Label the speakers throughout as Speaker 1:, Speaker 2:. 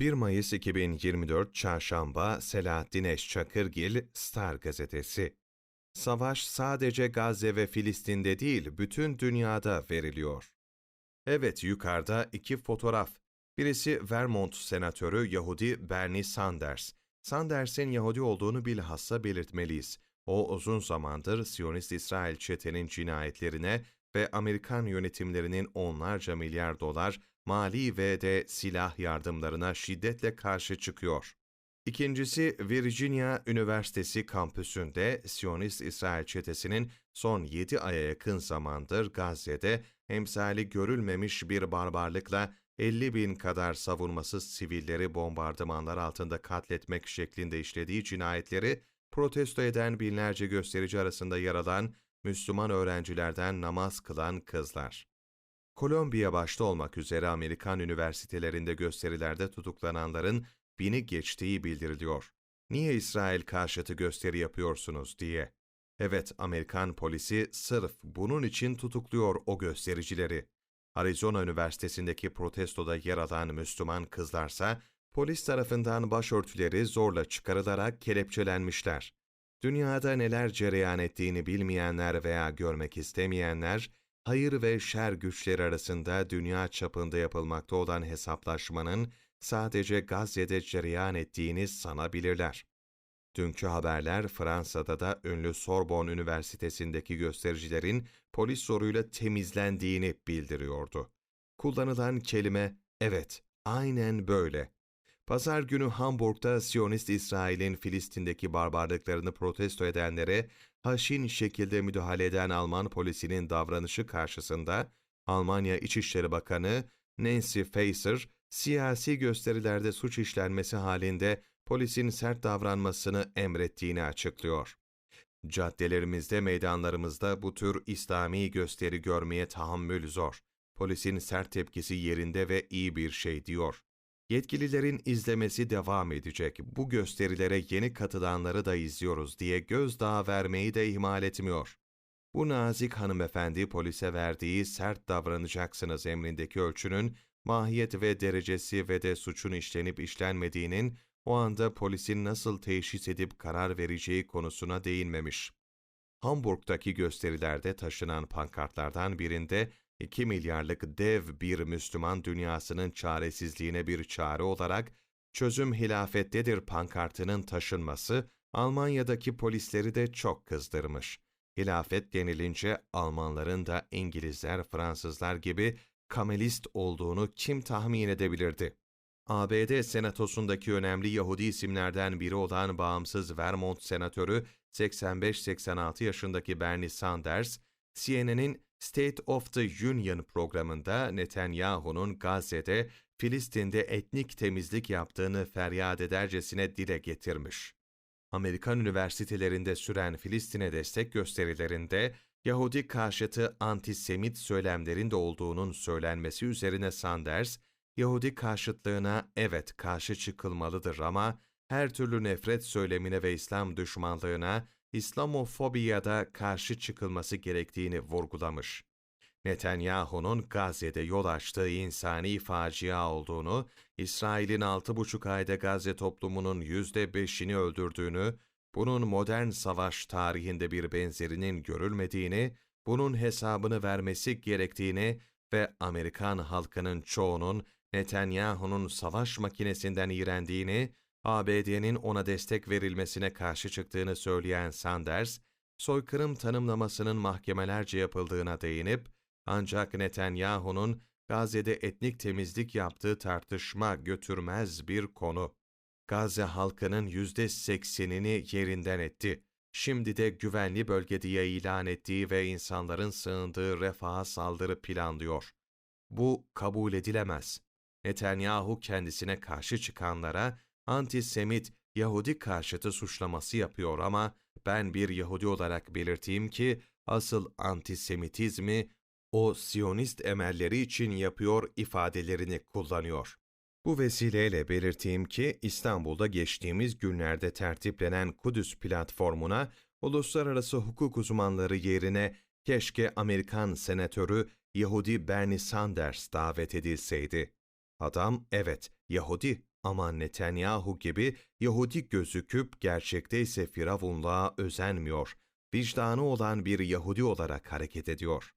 Speaker 1: 1 Mayıs 2024 Çarşamba Selahattin Eşçakırgil Star Gazetesi Savaş sadece Gazze ve Filistin'de değil, bütün dünyada veriliyor. Evet, yukarıda iki fotoğraf. Birisi Vermont senatörü Yahudi Bernie Sanders. Sanders'in Yahudi olduğunu bilhassa belirtmeliyiz. O uzun zamandır Siyonist İsrail çetenin cinayetlerine ve Amerikan yönetimlerinin onlarca milyar dolar mali ve de silah yardımlarına şiddetle karşı çıkıyor. İkincisi, Virginia Üniversitesi kampüsünde Siyonist İsrail çetesinin son 7 aya yakın zamandır Gazze'de emsali görülmemiş bir barbarlıkla 50 bin kadar savunmasız sivilleri bombardımanlar altında katletmek şeklinde işlediği cinayetleri protesto eden binlerce gösterici arasında yer alan Müslüman öğrencilerden namaz kılan kızlar. Kolombiya başta olmak üzere Amerikan üniversitelerinde gösterilerde tutuklananların bini geçtiği bildiriliyor. Niye İsrail karşıtı gösteri yapıyorsunuz diye. Evet, Amerikan polisi sırf bunun için tutukluyor o göstericileri. Arizona Üniversitesi'ndeki protestoda yer alan Müslüman kızlarsa polis tarafından başörtüleri zorla çıkarılarak kelepçelenmişler. Dünyada neler cereyan ettiğini bilmeyenler veya görmek istemeyenler, hayır ve şer güçleri arasında dünya çapında yapılmakta olan hesaplaşmanın sadece Gazze'de cereyan ettiğini sanabilirler. Dünkü haberler Fransa'da da ünlü Sorbonne Üniversitesi'ndeki göstericilerin polis zoruyla temizlendiğini bildiriyordu. Kullanılan kelime evet, aynen böyle. Pazar günü Hamburg'da Siyonist İsrail'in Filistin'deki barbarlıklarını protesto edenlere haşin şekilde müdahale eden Alman polisinin davranışı karşısında Almanya İçişleri Bakanı Nancy Faeser, siyasi gösterilerde suç işlenmesi halinde polisin sert davranmasını emrettiğini açıklıyor. Caddelerimizde, meydanlarımızda bu tür İslami gösteri görmeye tahammül zor. Polisin sert tepkisi yerinde ve iyi bir şey diyor. Yetkililerin izlemesi devam edecek. Bu gösterilere yeni katılanları da izliyoruz diye gözdağı vermeyi de ihmal etmiyor. Bu nazik hanımefendi polise verdiği sert davranacaksınız emrindeki ölçünün mahiyet ve derecesi ve de suçun işlenip işlenmediğinin o anda polisin nasıl teşhis edip karar vereceği konusuna değinmemiş. Hamburg'daki gösterilerde taşınan pankartlardan birinde 2 milyarlık dev bir Müslüman dünyasının çaresizliğine bir çare olarak çözüm hilafettedir pankartının taşınması Almanya'daki polisleri de çok kızdırmış. Hilafet denilince Almanların da İngilizler, Fransızlar gibi kamelist olduğunu kim tahmin edebilirdi? ABD Senatosu'ndaki önemli Yahudi isimlerden biri olan bağımsız Vermont Senatörü 85-86 yaşındaki Bernie Sanders, CNN'in State of the Union programında Netanyahu'nun Gazze'de, Filistin'de etnik temizlik yaptığını feryat edercesine dile getirmiş. Amerikan üniversitelerinde süren Filistin'e destek gösterilerinde Yahudi karşıtı antisemit söylemlerin de olduğunun söylenmesi üzerine Sanders, Yahudi karşıtlığına evet karşı çıkılmalıdır ama her türlü nefret söylemine ve İslam düşmanlığına, İslamofobiya da karşı çıkılması gerektiğini vurgulamış. Netanyahu'nun Gazze'de yol açtığı insani facia olduğunu, İsrail'in 6,5 ayda Gazze toplumunun %5'ini öldürdüğünü, bunun modern savaş tarihinde bir benzerinin görülmediğini, bunun hesabını vermesi gerektiğini ve Amerikan halkının çoğunun Netanyahu'nun savaş makinesinden iğrendiğini, ABD'nin ona destek verilmesine karşı çıktığını söyleyen Sanders, soykırım tanımlamasının mahkemelerce yapıldığına değinip, ancak Netanyahu'nun Gazze'de etnik temizlik yaptığı tartışma götürmez bir konu. Gazze halkının yüzde seksenini yerinden etti. Şimdi de güvenli bölge diye ilan ettiği ve insanların sığındığı refaha saldırı planlıyor. Bu kabul edilemez. Netanyahu kendisine karşı çıkanlara antisemit, Yahudi karşıtı suçlaması yapıyor ama ben bir Yahudi olarak belirteyim ki asıl antisemitizmi o Siyonist emelleri için yapıyor ifadelerini kullanıyor. Bu vesileyle belirteyim ki İstanbul'da geçtiğimiz günlerde tertiplenen Kudüs platformuna uluslararası hukuk uzmanları yerine keşke Amerikan senatörü Yahudi Bernie Sanders davet edilseydi. Adam evet Yahudi Ama Netanyahu gibi Yahudi gözüküp gerçekte ise firavunluğa özenmiyor. Vicdanı olan bir Yahudi olarak hareket ediyor.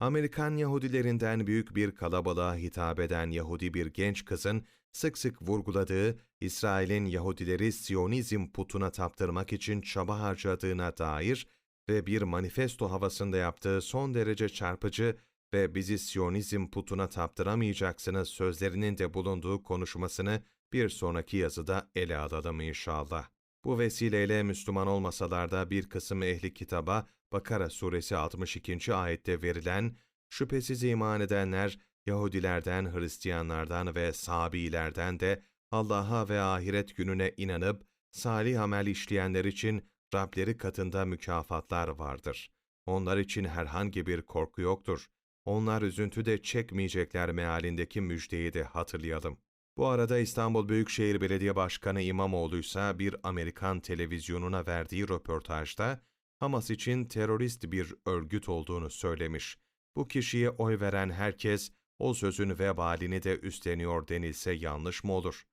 Speaker 1: Amerikan Yahudilerinden büyük bir kalabalığa hitap eden Yahudi bir genç kızın sık sık vurguladığı İsrail'in Yahudileri Siyonizm putuna taptırmak için çaba harcadığına dair ve bir manifesto havasında yaptığı son derece çarpıcı ve bizi Siyonizm putuna taptıramayacaksınız sözlerinin de bulunduğu konuşmasını bir sonraki yazıda ele alalım inşallah. Bu vesileyle Müslüman olmasalar da bir kısım ehli kitaba Bakara suresi 62. ayette verilen şüphesiz iman edenler Yahudilerden, Hristiyanlardan ve Sabilerden de Allah'a ve ahiret gününe inanıp salih amel işleyenler için Rableri katında mükafatlar vardır. Onlar için herhangi bir korku yoktur. Onlar üzüntü de çekmeyecekler mealindeki müjdeyi de hatırlayalım. Bu arada İstanbul Büyükşehir Belediye Başkanı İmamoğlu ise bir Amerikan televizyonuna verdiği röportajda Hamas için terörist bir örgüt olduğunu söylemiş. Bu kişiye oy veren herkes o sözün vebalini de üstleniyor denilse yanlış mı olur?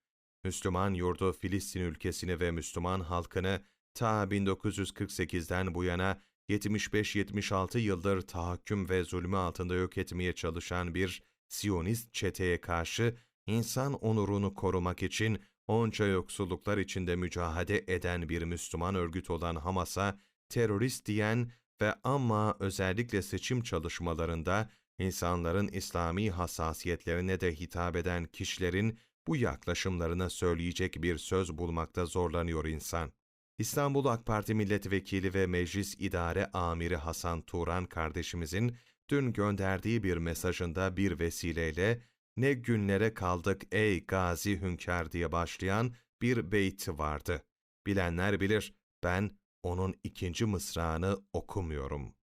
Speaker 1: Müslüman yurdu Filistin ülkesini ve Müslüman halkını ta 1948'den bu yana 75-76 yıldır tahakküm ve zulmü altında yok etmeye çalışan bir Siyonist çeteye karşı insan onurunu korumak için onca yoksulluklar içinde mücadele eden bir Müslüman örgüt olan Hamas'a terörist diyen ve ama özellikle seçim çalışmalarında insanların İslami hassasiyetlerine de hitap eden kişilerin bu yaklaşımlarına söyleyecek bir söz bulmakta zorlanıyor insan. İstanbul AK Parti Milletvekili ve Meclis İdare Amiri Hasan Turan kardeşimizin dün gönderdiği bir mesajında bir vesileyle ne günlere kaldık ey gazi hünkâr diye başlayan bir beyti vardı. Bilenler bilir, ben onun ikinci mısrağını okumuyorum.